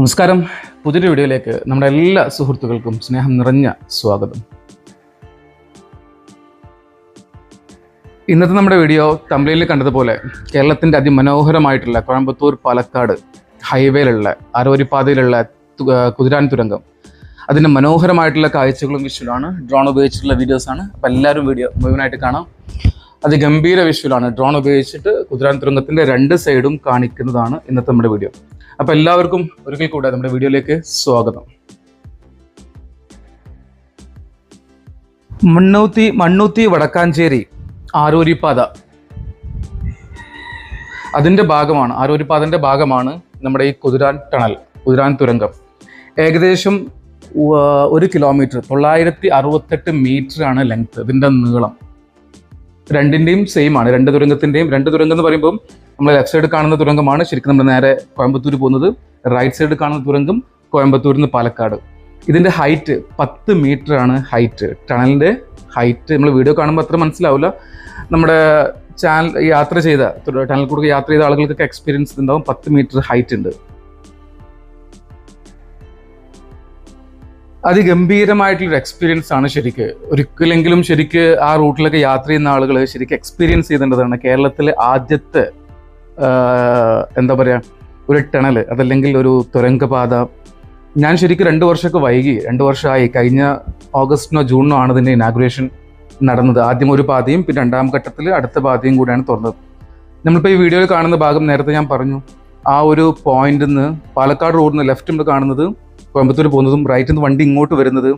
നമസ്കാരം. പുതിയൊരു വീഡിയോയിലേക്ക് നമ്മുടെ എല്ലാ സുഹൃത്തുക്കൾക്കും സ്നേഹം നിറഞ്ഞ സ്വാഗതം. ഇന്നത്തെ നമ്മുടെ വീഡിയോ തമിഴിൽ കണ്ടതുപോലെ കേരളത്തിന്റെ അതിമനോഹരമായിട്ടുള്ള കോയമ്പത്തൂർ പാലക്കാട് ഹൈവേയിലുള്ള അരവരിപ്പാതയിലുള്ള തു- ആ, കുതിരാൻ തുരങ്കം. അതിന്റെ മനോഹരമായിട്ടുള്ള കാഴ്ചകളും വിഷ്വലാണ്. ഡ്രോൺ ഉപയോഗിച്ചിട്ടുള്ള വീഡിയോസാണ്. അപ്പോൾ എല്ലാവരും വീഡിയോ മുഴുവനായിട്ട് കാണാം. അത് ഗംഭീര വിഷ്വലാണ്. ഡ്രോൺ ഉപയോഗിച്ചിട്ട് കുതിരാൻ തുരങ്കത്തിന്റെ രണ്ട് സൈഡും കാണിക്കുന്നതാണ് ഇന്നത്തെ നമ്മുടെ വീഡിയോ. അപ്പോൾ എല്ലാവർക്കും ഒരിക്കൽ കൂടെ നമ്മുടെ വീഡിയോയിലേക്ക് സ്വാഗതം. മണ്ണൂത്തി മണ്ണൂത്തി വടക്കാഞ്ചേരി ആരോരിപ്പാത. അതിന്റെ ഭാഗമാണ് ആരോരിപ്പാതന്റെ ഭാഗമാണ് നമ്മുടെ ഈ കുതിരാൻ ടണൽ കുതിരാൻ തുരങ്കം. ഏകദേശം ഒരു കിലോമീറ്റർ തൊള്ളായിരത്തി അറുപത്തെട്ട് മീറ്റർ ആണ് ലെങ്ത് ഇതിന്റെ നീളം. രണ്ടിന്റെയും സെയിം ആണ് രണ്ട് തുരങ്കത്തിന്റെയും രണ്ട് തുരങ്കം എന്ന് പറയുമ്പോൾ നമ്മൾ ലെഫ്റ്റ് സൈഡ് കാണുന്ന തുരങ്കമാണ്. ശരിക്കും നമ്മൾ നേരെ കോയമ്പത്തൂർ പോകുന്നത്. റൈറ്റ് സൈഡ് കാണുന്ന തുരങ്കം കോയമ്പത്തൂരിൽ നിന്ന് പാലക്കാട്. ഇതിന്റെ ഹൈറ്റ് പത്ത് മീറ്റർ ആണ് ഹൈറ്റ് ടണലിന്റെ ഹൈറ്റ് നമ്മൾ വീഡിയോ കാണുമ്പോൾ അത്ര മനസ്സിലാവില്ല നമ്മുടെ ചാനൽ യാത്ര ചെയ്ത ടണൽ കൂടെ യാത്ര ചെയ്ത ആളുകൾക്കൊക്കെ എക്സ്പീരിയൻസ് ഉണ്ടാവും. പത്ത് മീറ്റർ ഹൈറ്റ് ഉണ്ട്. അതിഗംഭീരമായിട്ടുള്ളൊരു എക്സ്പീരിയൻസ് ആണ് ശരിക്ക്. ഒരിക്കലെങ്കിലും ശരിക്ക് ആ റൂട്ടിലൊക്കെ യാത്ര ചെയ്യുന്ന ആളുകൾ ശരിക്ക് എക്സ്പീരിയൻസ് ചെയ്തേണ്ടതാണ്. കേരളത്തിലെ ആദ്യത്തെ എന്താ പറയുക ഒരു ടണൽ അതല്ലെങ്കിൽ ഒരു തുരങ്കപാത. ഞാൻ ശരിക്കും രണ്ട് വർഷമൊക്കെ വൈകി. രണ്ട് വർഷമായി. കഴിഞ്ഞ ഓഗസ്റ്റിനോ ജൂണിനോ ആണ് ഇതിന്റെ ഇനാഗുറേഷൻ നടന്നത്. ആദ്യം ഒരു പാതയും പിന്നെ രണ്ടാം ഘട്ടത്തിൽ അടുത്ത പാതയും കൂടിയാണ് തുറന്നത്. നമ്മളിപ്പോൾ ഈ വീഡിയോയിൽ കാണുന്ന ഭാഗം നേരത്തെ ഞാൻ പറഞ്ഞു. ആ ഒരു പോയിന്റിൽ നിന്ന് പാലക്കാട് റോഡിൽ നിന്ന് ലെഫ്റ്റ് നമ്മൾ കാണുന്നത് കോയമ്പത്തൂർ പോകുന്നതും റൈറ്റിൽ നിന്ന് വണ്ടി ഇങ്ങോട്ട് വരുന്നത്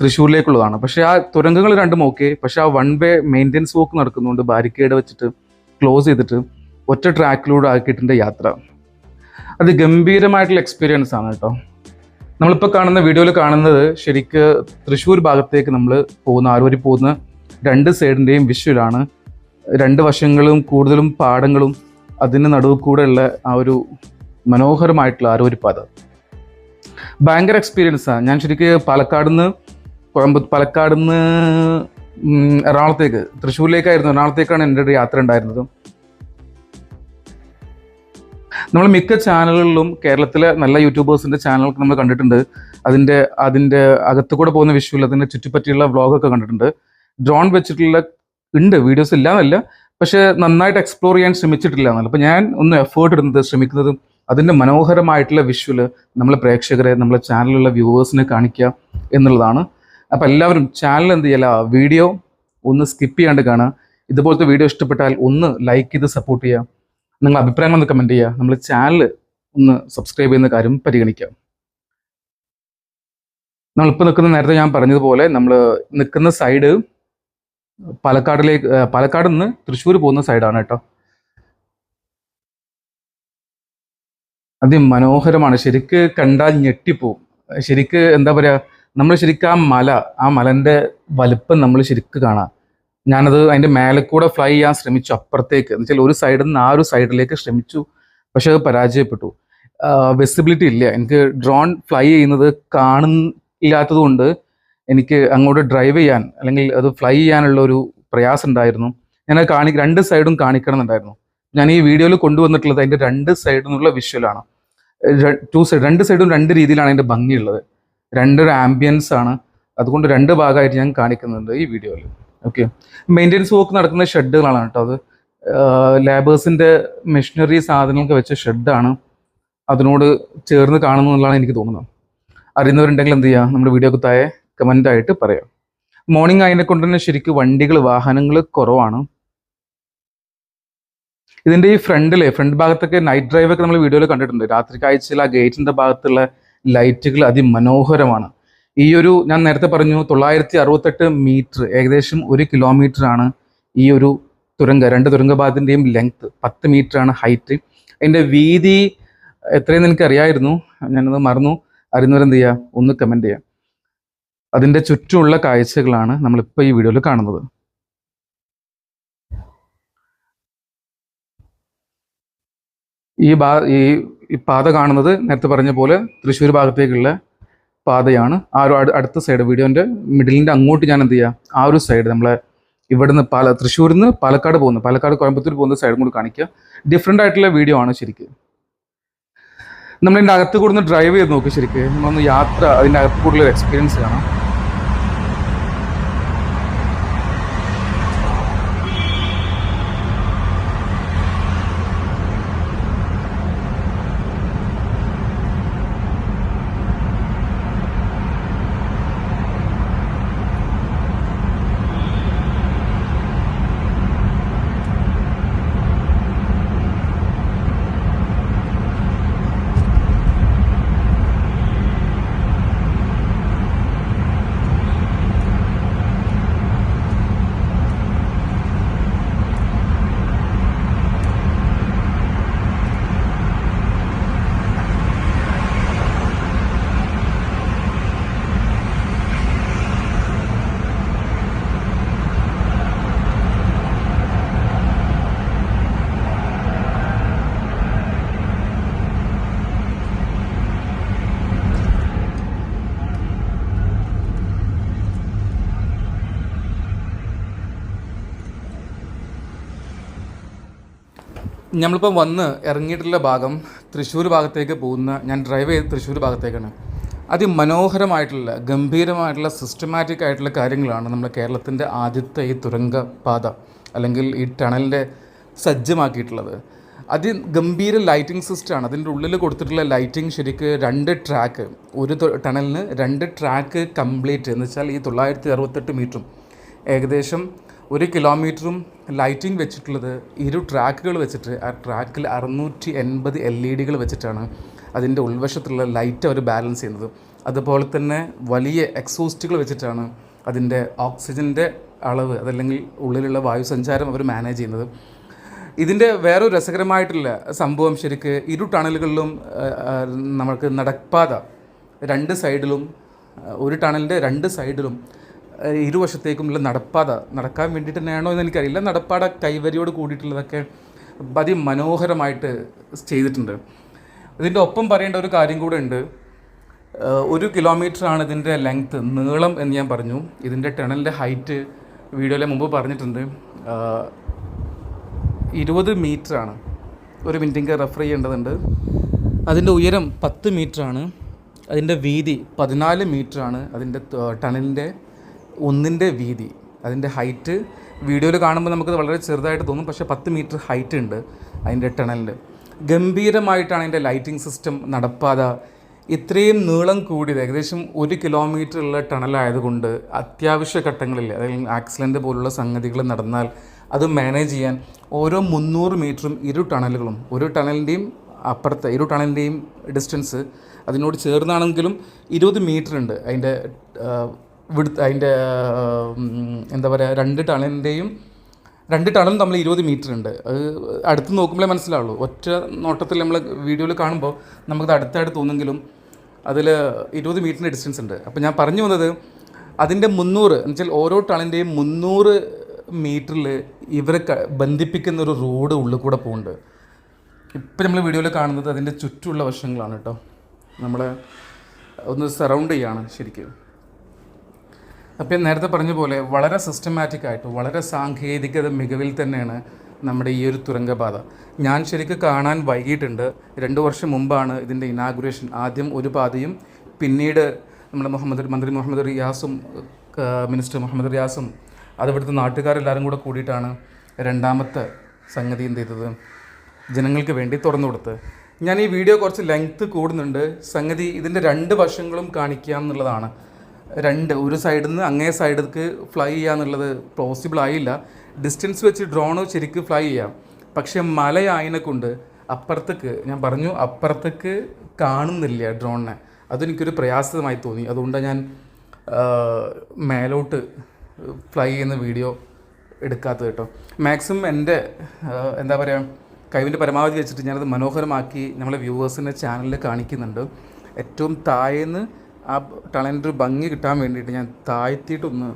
തൃശ്ശൂരിലേക്കുള്ളതാണ്. പക്ഷേ ആ തുരങ്കങ്ങൾ രണ്ടും ഓക്കെ പക്ഷേ ആ വൺ വേ മെയിന്റെനൻസ് വോക്ക് നടക്കുന്നുണ്ട്. ബാരിക്കേഡ് വെച്ചിട്ട് ക്ലോസ് ചെയ്തിട്ട്. ഒറ്റ ട്രാക്കിലൂടെ ആക്കിയിട്ടുണ്ട് യാത്ര. അത് ഗംഭീരമായിട്ടുള്ള എക്സ്പീരിയൻസ് ആണ് കേട്ടോ. നമ്മളിപ്പോൾ കാണുന്ന വീഡിയോയിൽ കാണുന്നത് ശരിക്ക് തൃശ്ശൂർ ഭാഗത്തേക്ക് നമ്മൾ പോകുന്ന ആരോരി പോകുന്ന രണ്ട് സൈഡിന്റെയും വിഷ്വലാണ് രണ്ട് വശങ്ങളും കൂടുതലും പാടങ്ങളും അതിന് നടുവ് കൂടെയുള്ള ആ ഒരു മനോഹരമായിട്ടുള്ള ആരോരി പാത. ഭയങ്കര എക്സ്പീരിയൻസാണ് ഞാൻ ശരിക്കും പാലക്കാട് നിന്ന് കോയമ്പത്തൂർ പാലക്കാട് നിന്ന് എറണാകുളത്തേക്ക് തൃശ്ശൂരിലേക്കായിരുന്നു. എറണാകുളത്തേക്കാണ് എന്റെ ഒരു യാത്ര ഉണ്ടായിരുന്നത്. നമ്മൾ മിക്ക ചാനലുകളിലും കേരളത്തിലെ നല്ല യൂട്യൂബേഴ്സിന്റെ ചാനലൊക്കെ നമ്മൾ കണ്ടിട്ടുണ്ട്. അതിന്റെ അതിന്റെ അകത്ത് കൂടെ പോകുന്ന വിഷ്വൽ അതിന്റെ ചുറ്റിപ്പറ്റിയുള്ള വ്ളോഗൊക്കെ കണ്ടിട്ടുണ്ട്. ഡ്രോൺ വെച്ചിട്ടുള്ള ഉണ്ട് വീഡിയോസ് ഇല്ല എന്നല്ല പക്ഷേ നന്നായിട്ട് എക്സ്പ്ലോർ ചെയ്യാൻ ശ്രമിച്ചിട്ടില്ല എന്നല്ല അപ്പോൾ ഞാൻ ഒന്ന് എഫേർട്ട് ഇടുന്നത് ശ്രമിക്കുന്നതും അതിന്റെ മനോഹരമായിട്ടുള്ള വിഷ്വൽ നമ്മളെ പ്രേക്ഷകരെ നമ്മളെ ചാനലിലുള്ള വ്യൂവേഴ്സിനെ കാണിക്കുക എന്നുള്ളതാണ്. അപ്പോൾ എല്ലാവരും ചാനൽ എന്ത് ചെയ്യല? വീഡിയോ ഒന്ന് സ്കിപ്പ് ചെയ്യാണ്ട് കാണുക. ഇതുപോലത്തെ വീഡിയോ ഇഷ്ടപ്പെട്ടാൽ ഒന്ന് ലൈക്ക് ചെയ്ത് സപ്പോർട്ട് ചെയ്യുക. നിങ്ങൾ അഭിപ്രായങ്ങൾ ഒന്ന് കമന്റ് ചെയ്യുക. നമ്മൾ ചാനൽ ഒന്ന് സബ്സ്ക്രൈബ് ചെയ്യുന്ന കാര്യം പരിഗണിക്കാം നമ്മളിപ്പോൾ നിൽക്കുന്ന നേരത്തെ ഞാൻ പറഞ്ഞതുപോലെ നമ്മൾ നിൽക്കുന്ന സൈഡ് പാലക്കാടിലേക്ക് പാലക്കാട് നിന്ന് തൃശ്ശൂർ പോകുന്ന സൈഡാണ് കേട്ടോ. അതിമനോഹരമാണ്. ശരിക്ക് കണ്ടാൽ ഞെട്ടിപ്പോവും. ശരിക്ക് എന്താ പറയുക നമ്മൾ ശരിക്കും ആ മല ആ മലന്റെ വലുപ്പം നമ്മൾ ശരിക്ക് കാണാം. ഞാനത് അതിന്റെ മേലെ കൂടെ ഫ്ലൈ ചെയ്യാൻ ശ്രമിച്ചു അപ്പുറത്തേക്ക്. എന്ന് വെച്ചാൽ ഒരു സൈഡിൽ നിന്ന് ആ ഒരു സൈഡിലേക്ക് ശ്രമിച്ചു പക്ഷെ അത് പരാജയപ്പെട്ടു. വിസിബിലിറ്റി ഇല്ല. എനിക്ക് ഡ്രോൺ ഫ്ലൈ ചെയ്യുന്നത് കാണുന്നില്ലാത്തത് കൊണ്ട് എനിക്ക് അങ്ങോട്ട് ഡ്രൈവ് ചെയ്യാൻ അല്ലെങ്കിൽ അത് ഫ്ലൈ ചെയ്യാനുള്ള ഒരു പ്രയാസം ഉണ്ടായിരുന്നു. ഞാനത് കാണി രണ്ട് സൈഡും കാണിക്കണം എന്നുണ്ടായിരുന്നു ഞാൻ ഈ വീഡിയോയിൽ കൊണ്ടുവന്നിട്ടുള്ളത് അതിന്റെ രണ്ട് സൈഡിൽ നിന്നുള്ള വിഷ്വലാണ് ടു സൈഡ് രണ്ട് സൈഡും രണ്ട് രീതിയിലാണ് അതിന്റെ ഭംഗിയുള്ളത്. രണ്ടൊരു ആംബിയൻസ് ആണ്. അതുകൊണ്ട് രണ്ട് ഭാഗമായിട്ട് ഞാൻ കാണിക്കുന്നുണ്ട് ഈ വീഡിയോയിൽ ഓക്കെ മെയിന്റെനൻസ് വർക്ക് നടക്കുന്ന ഷെഡുകളാണ് കേട്ടോ അത്. ലേബേഴ്സിന്റെ മെഷീനറി സാധനങ്ങൾക്ക് വെച്ച ഷെഡാണ്. അതിനോട് ചേർന്ന് കാണുന്നു എന്നുള്ളതാണ് എനിക്ക് തോന്നുന്നത്. അറിയുന്നവരുണ്ടെങ്കിൽ എന്ത് ചെയ്യുക നമ്മുടെ വീഡിയോ താഴെ കമന്റ് ആയിട്ട് പറയാം. മോർണിംഗ് അതിനെ കൊണ്ട് തന്നെ ശരിക്കും വണ്ടികൾ വാഹനങ്ങൾ കുറവാണ്. ഇതിന്റെ ഈ ഫ്രണ്ടിലെ ഫ്രണ്ട് ഭാഗത്തൊക്കെ നൈറ്റ് ഡ്രൈവ് ഒക്കെ നമ്മൾ വീഡിയോയിൽ കണ്ടിട്ടുണ്ട്. രാത്രി കാഴ്ചയിൽ ആ ഗേറ്റിന്റെ ഭാഗത്തുള്ള ലൈറ്റുകൾ അതിമനോഹരമാണ്. ഈ ഒരു ഞാൻ നേരത്തെ പറഞ്ഞു തൊള്ളായിരത്തി അറുപത്തെട്ട് മീറ്റർ ഏകദേശം ഒരു കിലോമീറ്റർ ആണ് ഈ ഒരു തുരങ്ക രണ്ട് തുരങ്കപാതത്തിന്റെയും ലെങ്ത് പത്ത് മീറ്റർ ആണ് ഹൈറ്റ് അതിന്റെ വീതി എത്രയെന്ന് എനിക്ക് അറിയായിരുന്നു ഞാനത് മറന്നു. അറിയുന്നവരെന്ത് ചെയ്യുക ഒന്ന് കമന്റ് ചെയ്യുക അതിന്റെ ചുറ്റുമുള്ള കാഴ്ചകളാണ് നമ്മളിപ്പോൾ ഈ വീഡിയോയിൽ കാണുന്നത്. ഈ ഈ ഈ പാത കാണുന്നത് നേരത്തെ പറഞ്ഞ പോലെ തൃശ്ശൂർ ഭാഗത്തേക്കുള്ള പാതയാണ്. ആ ഒരു അടുത്ത സൈഡ് വീഡിയോന്റെ മിഡിലിന്റെ അങ്ങോട്ട് ഞാൻ എന്ത് ചെയ്യുക ആ ഒരു സൈഡ് നമ്മളെ ഇവിടുന്ന് പാല തൃശ്ശൂരിൽ നിന്ന് പാലക്കാട് പോകുന്നു പാലക്കാട് കോയമ്പത്തൂർ പോകുന്ന സൈഡും കൂടി കാണിക്കുക ഡിഫറെന്റ് ആയിട്ടുള്ള വീഡിയോ ആണ് ശരിക്ക്. നമ്മളതിന്റെ അകത്ത് കൂടുന്ന ഡ്രൈവ് ചെയ്ത് നോക്കി ശരിക്ക്. നമ്മളൊന്ന് യാത്ര അതിന്റെ അകത്ത് കൂടുതൽ എക്സ്പീരിയൻസ് കാണാം. നമ്മളിപ്പോൾ വന്ന് ഇറങ്ങിയിട്ടുള്ള ഭാഗം തൃശ്ശൂർ ഭാഗത്തേക്ക് പോകുന്ന ഞാൻ ഡ്രൈവ് ചെയ്ത് തൃശ്ശൂർ ഭാഗത്തേക്കാണ്. അതിമനോഹരമായിട്ടുള്ള ഗംഭീരമായിട്ടുള്ള സിസ്റ്റമാറ്റിക് ആയിട്ടുള്ള കാര്യങ്ങളാണ് നമ്മുടെ കേരളത്തിന്റെ ആദ്യത്തെ ഈ തുരങ്കപാത അല്ലെങ്കിൽ ഈ ടണലിന്റെ സജ്ജമാക്കിയിട്ടുള്ളത്. അതി ഗംഭീര ലൈറ്റിംഗ് സിസ്റ്റമാണ് അതിന്റെ ഉള്ളിൽ കൊടുത്തിട്ടുള്ള ലൈറ്റിംഗ് ശരിക്ക് രണ്ട് ട്രാക്ക് ഒരു ടണലിന് രണ്ട് ട്രാക്ക് കംപ്ലീറ്റ് എന്ന് വെച്ചാൽ ഈ തൊള്ളായിരത്തി അറുപത്തെട്ട് മീറ്ററും ഏകദേശം ഒരു കിലോമീറ്ററും ലൈറ്റിംഗ് വെച്ചിട്ടുള്ളത് ഇരു ട്രാക്കുകൾ വെച്ചിട്ട് ആ ട്രാക്കിൽ അറുന്നൂറ്റി എൺപത് എൽ ഇ ഡികൾ വെച്ചിട്ടാണ് അതിന്റെ ഉൾവശത്തുള്ള ലൈറ്റ് അവർ ബാലൻസ് ചെയ്യുന്നത്. അതുപോലെ തന്നെ വലിയ എക്സോസ്റ്റുകൾ വെച്ചിട്ടാണ് അതിന്റെ ഓക്സിജന്റെ അളവ് അതല്ലെങ്കിൽ ഉള്ളിലുള്ള വായുസഞ്ചാരം അവർ മാനേജ് ചെയ്യുന്നത്. ഇതിന്റെ വേറൊരു രസകരമായിട്ടുള്ള സംഭവം ശരിക്ക് ഇരു ടണലുകളിലും നമുക്ക് നടപ്പാത രണ്ട് സൈഡിലും ഒരു ടണലിന്റെ രണ്ട് സൈഡിലും ഇരുവശത്തേക്കുമുള്ള നടപ്പാത നടക്കാൻ വേണ്ടിയിട്ട് തന്നെയാണോ എന്ന് എനിക്കറിയില്ല. നടപ്പാത കൈവരിയോട് കൂടിയിട്ടുള്ളതൊക്കെ അതിമനോഹരമായിട്ട് ചെയ്തിട്ടുണ്ട്. ഇതിന്റെ ഒപ്പം പറയേണ്ട ഒരു കാര്യം കൂടെ ഉണ്ട്. ഒരു കിലോമീറ്ററാണ് ഇതിന്റെ ലെങ്ത്ത് നീളം എന്ന് ഞാൻ പറഞ്ഞു. ഇതിന്റെ ടണലിന്റെ ഹൈറ്റ് വീഡിയോയിലെ മുമ്പ് പറഞ്ഞിട്ടുണ്ട്. ഇരുപത് ആണ്. ഒരു മിനിറ്റിങ് റെഫർ ചെയ്യേണ്ടതുണ്ട്. അതിന്റെ ഉയരം പത്ത് ആണ്. അതിന്റെ വീതി പതിനാല് ആണ്. അതിന്റെ ടണലിന്റെ ഒന്നിന്റെ വീതി അതിന്റെ ഹൈറ്റ് വീഡിയോയിൽ കാണുമ്പോൾ നമുക്ക് വളരെ ചെറുതായിട്ട് തോന്നും. പക്ഷേ പത്ത് മീറ്റർ ഹൈറ്റ് ഉണ്ട് അതിന്റെ ടണലിന്റെ ഗംഭീരമായിട്ടാണ് അതിന്റെ ലൈറ്റിംഗ് സിസ്റ്റം നടപ്പാത. ഇത്രയും നീളം കൂടിയത് ഏകദേശം ഒരു കിലോമീറ്റർ ഉള്ള ടണലായതുകൊണ്ട് അത്യാവശ്യ ഘട്ടങ്ങളിൽ അല്ലെങ്കിൽ ആക്സിഡന്റ് പോലുള്ള സംഗതികൾ നടന്നാൽ അത് മാനേജ് ചെയ്യാൻ ഓരോ മുന്നൂറ് മീറ്ററും ഇരു ടണലുകളും ഒരു ടണലിന്റെയും അപ്പുറത്തെ ഇരു ടണലിന്റെയും ഡിസ്റ്റൻസ് അതിനോട് ചേർന്നാണെങ്കിലും ഇരുപത് മീറ്റർ ഉണ്ട് അതിന്റെ വിടുത്ത് അതിന്റെ എന്താ പറയുക രണ്ട് ടണലിന്റെയും രണ്ട് ടണലും തമ്മിൽ ഇരുപത് മീറ്റർ ഉണ്ട്. അത് അടുത്ത് നോക്കുമ്പോഴേ മനസ്സിലാവുള്ളൂ. ഒറ്റ നോട്ടത്തിൽ നമ്മൾ വീഡിയോയിൽ കാണുമ്പോൾ നമുക്കത് അടുത്തായിട്ട് തോന്നുമെങ്കിലും അതിൽ ഇരുപത് മീറ്ററിന്റെ ഡിസ്റ്റൻസ് ഉണ്ട്. അപ്പോൾ ഞാൻ പറഞ്ഞു വന്നത് അതിന്റെ മുന്നൂറ് എന്ന് വെച്ചാൽ ഓരോ ടണലിന്റെയും മുന്നൂറ് മീറ്ററിൽ ഇവരെ ബന്ധിപ്പിക്കുന്ന ഒരു റോഡ് ഉള്ളിൽ കൂടെ പോകുന്നുണ്ട് ഇപ്പം നമ്മൾ വീഡിയോയിൽ കാണുന്നത് അതിന്റെ ചുറ്റുമുള്ള വശങ്ങളാണ് കേട്ടോ. നമ്മൾ ഒന്ന് സറൗണ്ട് ചെയ്യാണ് ശരിക്കും. അപ്പോൾ ഞാൻ നേരത്തെ പറഞ്ഞ പോലെ വളരെ സിസ്റ്റമാറ്റിക് ആയിട്ട് വളരെ സാങ്കേതികത മികവിൽ തന്നെയാണ് നമ്മുടെ ഈ ഒരു തുരങ്കപാത. ഞാൻ ശരിക്കും കാണാൻ വൈകിട്ടുണ്ട് രണ്ട് വർഷം മുമ്പാണ് ഇതിന്റെ ഇനാഗുറേഷൻ ആദ്യം ഒരു പാതയും പിന്നീട് നമ്മുടെ മുഹമ്മദ് മന്ത്രി മുഹമ്മദ് റിയാസും മിനിസ്റ്റർ മുഹമ്മദ് റിയാസും അതിവിടുത്തെ നാട്ടുകാരെല്ലാവരും കൂടെ കൂടിയിട്ടാണ് രണ്ടാമത്തെ സംഗതി എന്ത് ചെയ്തത്? ജനങ്ങൾക്ക് വേണ്ടി തുറന്നു കൊടുത്ത് ഞാൻ ഈ വീഡിയോ കുറച്ച് ലെങ്ത്ത് കൂടുന്നുണ്ട്. സംഗതി ഇതിന്റെ രണ്ട് വശങ്ങളും കാണിക്കുക എന്നുള്ളതാണ്. രണ്ട് ഒരു സൈഡിൽ നിന്ന് അങ്ങേ സൈഡിലേക്ക് ഫ്ലൈ ചെയ്യുക എന്നുള്ളത് പോസിബിൾ ആയില്ല. ഡിസ്റ്റൻസ് വെച്ച് ഡ്രോണ് ശരിക്കും ഫ്ലൈ ചെയ്യാം. പക്ഷേ മലയായതിനെ കൊണ്ട് അപ്പുറത്തേക്ക് ഞാൻ പറഞ്ഞു അപ്പുറത്തേക്ക് കാണുന്നില്ല ഡ്രോണിനെ അതെനിക്കൊരു പ്രയാസമായി തോന്നി. അതുകൊണ്ടാണ് ഞാൻ മേലോട്ട് ഫ്ലൈ ചെയ്യുന്ന വീഡിയോ എടുക്കാത്തത് കേട്ടോ. മാക്സിമം എന്റെ എന്താ പറയുക കഴിവിന്റെ പരമാവധി വെച്ചിട്ട് ഞാനത് മനോഹരമാക്കി നമ്മളെ വ്യൂവേഴ്സിന്റെ ചാനലിൽ കാണിക്കുന്നുണ്ട്. ഏറ്റവും താഴേന്ന് ആ ടണലിന്റെ ഒരു ഭംഗി കിട്ടാൻ വേണ്ടിയിട്ട് ഞാൻ താഴ്ത്തിയിട്ടൊന്ന്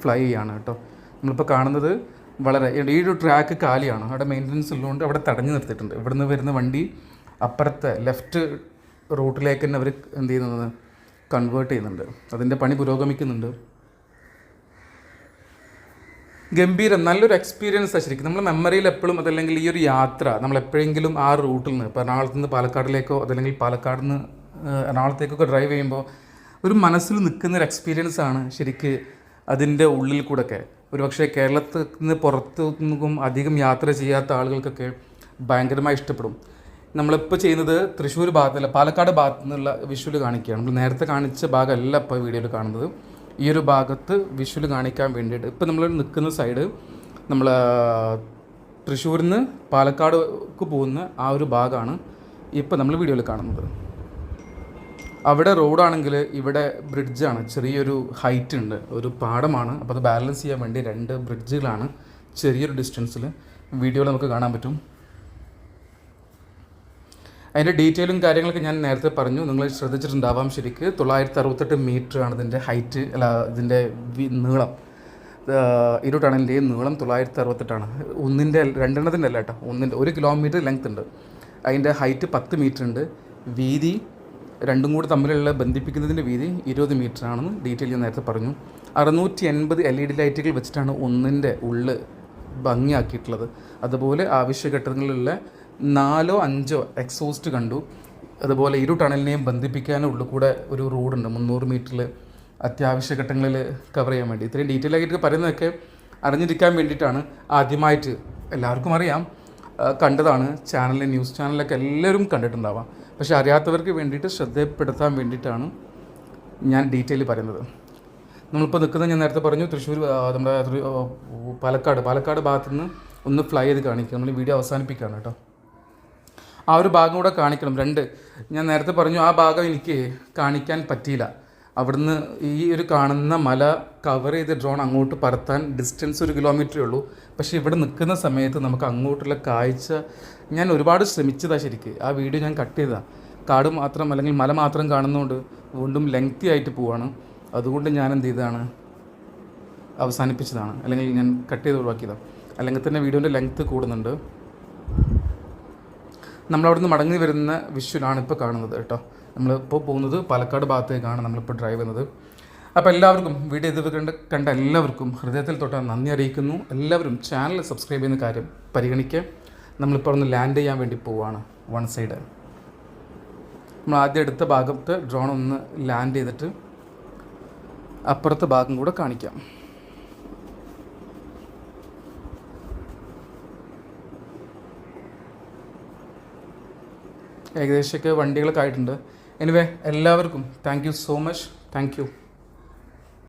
ഫ്ലൈ ചെയ്യാണ് കേട്ടോ. നമ്മളിപ്പോൾ കാണുന്നത് വളരെ ഈ ഒരു ട്രാക്ക് കാലിയാണ്. അവിടെ മെയിന്റനൻസ് ഉള്ളതുകൊണ്ട് അവിടെ തടഞ്ഞു നിർത്തിയിട്ടുണ്ട്. ഇവിടുന്ന് വരുന്ന വണ്ടി അപ്പുറത്തെ ലെഫ്റ്റ് റൂട്ടിലേക്ക് തന്നെ അവർ എന്ത് ചെയ്യുന്നത്? കൺവേർട്ട് ചെയ്യുന്നുണ്ട്. അതിന്റെ പണി പുരോഗമിക്കുന്നുണ്ട്. ഗംഭീരം. നല്ലൊരു എക്സ്പീരിയൻസ് ആണ് ശരിക്കും. നമ്മൾ മെമ്മറിയിൽ എപ്പോഴും അതല്ലെങ്കിൽ ഈ ഒരു യാത്ര നമ്മൾ എപ്പോഴെങ്കിലും ആ റൂട്ടിൽ നിന്ന് എറണാകുളത്ത് നിന്ന് പാലക്കാടിലേക്കോ അതല്ലെങ്കിൽ പാലക്കാട് നിന്ന് എറണാകുളത്തേക്കൊക്കെ ഡ്രൈവ് ചെയ്യുമ്പോൾ ഒരു മനസ്സിൽ നിൽക്കുന്ന ഒരു എക്സ്പീരിയൻസ് ആണ് ശരിക്ക് അതിന്റെ ഉള്ളിൽ കൂടെയൊക്കെ. ഒരു പക്ഷേ കേരളത്തിൽ നിന്ന് പുറത്തു നിന്നും അധികം യാത്ര ചെയ്യാത്ത ആളുകൾക്കൊക്കെ ഭയങ്കരമായി ഇഷ്ടപ്പെടും. നമ്മളിപ്പോൾ ചെയ്യുന്നത് തൃശ്ശൂർ ഭാഗത്തല്ല പാലക്കാട് ഭാഗത്തു നിന്നുള്ള വിഷ്വൽ കാണിക്കുകയാണ്. നമ്മൾ നേരത്തെ കാണിച്ച ഭാഗമല്ല ഇപ്പോൾ വീഡിയോയിൽ കാണുന്നത്. ഈ ഒരു ഭാഗത്ത് വിഷ്വൽ കാണിക്കാൻ വേണ്ടിയിട്ട് ഇപ്പോൾ നമ്മൾ നിൽക്കുന്ന സൈഡ് നമ്മൾ തൃശ്ശൂരിൽ നിന്ന് പാലക്കാടുക്ക് പോകുന്ന ആ ഒരു ഭാഗമാണ് ഇപ്പോൾ നമ്മൾ വീഡിയോയിൽ കാണുന്നത്. അവിടെ റോഡാണെങ്കിൽ ഇവിടെ ബ്രിഡ്ജാണ് ചെറിയൊരു ഹൈറ്റ് ഉണ്ട് ഒരു പാടമാണ്. അപ്പോൾ അത് ബാലൻസ് ചെയ്യാൻ വേണ്ടി രണ്ട് ബ്രിഡ്ജുകളാണ് ചെറിയൊരു ഡിസ്റ്റൻസിൽ. വീഡിയോയിൽ നമുക്ക് കാണാൻ പറ്റും. അതിന്റെ ഡീറ്റെയിലും കാര്യങ്ങളൊക്കെ ഞാൻ നേരത്തെ പറഞ്ഞു നിങ്ങൾ ശ്രദ്ധിച്ചിട്ടുണ്ടാവാം ശരിക്ക്. തൊള്ളായിരത്തി അറുപത്തെട്ട് മീറ്റർ ആണ് ഇതിന്റെ ഹൈറ്റ് അല്ല ഇതിന്റെ നീളം. ഇരു നീളം തൊള്ളായിരത്തി അറുപത്തെട്ടാണ് ഒന്നിന്റെ രണ്ടെണ്ണത്തിന്റെ അല്ല കേട്ടോ ഒന്നിന്റെ ഒരു കിലോമീറ്റർ ലെങ്ത് ഉണ്ട്. അതിന്റെ ഹൈറ്റ് പത്ത് മീറ്റർ ഉണ്ട്. വീതി രണ്ടും കൂടി തമ്മിലുള്ള ബന്ധിപ്പിക്കുന്നതിന്റെ വീതി ഇരുപത് മീറ്റർ ആണെന്ന് ഡീറ്റെയിൽ ഞാൻ നേരത്തെ പറഞ്ഞു. അറുന്നൂറ്റി എൺപത് എൽ ഇ ഡി ലൈറ്റുകൾ വെച്ചിട്ടാണ് ഒന്നിന്റെ ഉള്ള് ഭംഗിയാക്കിയിട്ടുള്ളത്. അതുപോലെ ആവശ്യഘട്ടങ്ങളിലുള്ള നാലോ അഞ്ചോ എക്സോസ്റ്റ് കണ്ടു. അതുപോലെ ഇരു ടണലിനെയും ബന്ധിപ്പിക്കാനും ഉള്ളിൽ കൂടെ ഒരു റോഡുണ്ട് മുന്നൂറ് മീറ്ററിൽ അത്യാവശ്യ ഘട്ടങ്ങളിൽ കവർ ചെയ്യാൻ വേണ്ടി. ഇത്രയും ഡീറ്റെയിൽ ആയിട്ട് പറയുന്നതൊക്കെ അറിഞ്ഞിരിക്കാൻ വേണ്ടിയിട്ടാണ് ആദ്യമായിട്ട് എല്ലാവർക്കും അറിയാം. കണ്ടതാണ് ചാനലിൽ ന്യൂസ് ചാനലൊക്കെ എല്ലാവരും കണ്ടിട്ടുണ്ടാവാം. പക്ഷേ അറിയാത്തവർക്ക് വേണ്ടിയിട്ട് ശ്രദ്ധപ്പെടുത്താൻ വേണ്ടിയിട്ടാണ് ഞാൻ ഡീറ്റെയിൽ പറയുന്നത്. നമ്മളിപ്പോൾ നിൽക്കുന്നത് ഞാൻ നേരത്തെ പറഞ്ഞു തൃശ്ശൂർ നമ്മുടെ പാലക്കാട്. പാലക്കാട് ഭാഗത്തു നിന്ന് ഒന്ന് ഫ്ലൈ ചെയ്ത് കാണിക്കുക നമ്മൾ വീഡിയോ അവസാനിപ്പിക്കുകയാണ് കേട്ടോ. ആ ഒരു ഭാഗം കൂടെ കാണിക്കണം. രണ്ട്. ഞാൻ നേരത്തെ പറഞ്ഞു ആ ഭാഗം എനിക്ക് കാണിക്കാൻ പറ്റിയില്ല. അവിടുന്ന് ഈ ഒരു കാണുന്ന മല കവർ ചെയ്ത് ഡ്രോൺ അങ്ങോട്ട് പറത്താൻ ഡിസ്റ്റൻസ് ഒരു കിലോമീറ്ററേ ഉള്ളൂ. പക്ഷേ ഇവിടെ നിൽക്കുന്ന സമയത്ത് നമുക്ക് അങ്ങോട്ടുള്ള കാഴ്ച ഞാൻ ഒരുപാട് ശ്രമിച്ചതാണ് ശരിക്ക്. ആ വീഡിയോ ഞാൻ കട്ട് ചെയ്തതാണ് കാട് മാത്രം അല്ലെങ്കിൽ മല മാത്രം കാണുന്നതുകൊണ്ട് വീണ്ടും ലെങ്തി ആയിട്ട് പോവാണ്. അതുകൊണ്ട് ഞാൻ എന്ത് ചെയ്തതാണ്? അവസാനിപ്പിച്ചതാണ്. അല്ലെങ്കിൽ ഞാൻ കട്ട് ചെയ്ത് ഒഴിവാക്കിയതാണ് അല്ലെങ്കിൽ തന്നെ വീഡിയോന്റെ ലെങ്ത്ത് കൂടുന്നുണ്ട്. നമ്മളവിടുന്ന് മടങ്ങി വരുന്ന വിഷ്വലാണ് ഇപ്പോൾ കാണുന്നത് കേട്ടോ. നമ്മളിപ്പോൾ പോകുന്നത് പാലക്കാട് ഭാഗത്തേക്കാണ് നമ്മളിപ്പോൾ ഡ്രൈവ് ചെയ്യുന്നത്. അപ്പോൾ എല്ലാവർക്കും വീഡിയോ ഇത് കണ്ട് കണ്ട എല്ലാവർക്കും ഹൃദയത്തിൽ തൊട്ട് നന്ദി അറിയിക്കുന്നു. എല്ലാവരും ചാനൽ സബ്സ്ക്രൈബ് ചെയ്യുന്ന കാര്യം പരിഗണിക്കുക. നമ്മളിപ്പോൾ ഒന്ന് ലാൻഡ് ചെയ്യാൻ വേണ്ടി പോവുകയാണ് വൺ സൈഡ് നമ്മൾ ആദ്യം എടുത്ത ഭാഗത്ത് ഡ്രോൺ ഒന്ന് ലാൻഡ് ചെയ്തിട്ട് അപ്പുറത്തെ ഭാഗം കൂടെ കാണിക്കാം. ഏകദേശമൊക്കെ വണ്ടികളൊക്കെ ആയിട്ടുണ്ട്. എനിവേ എല്ലാവർക്കും thank you so much thank you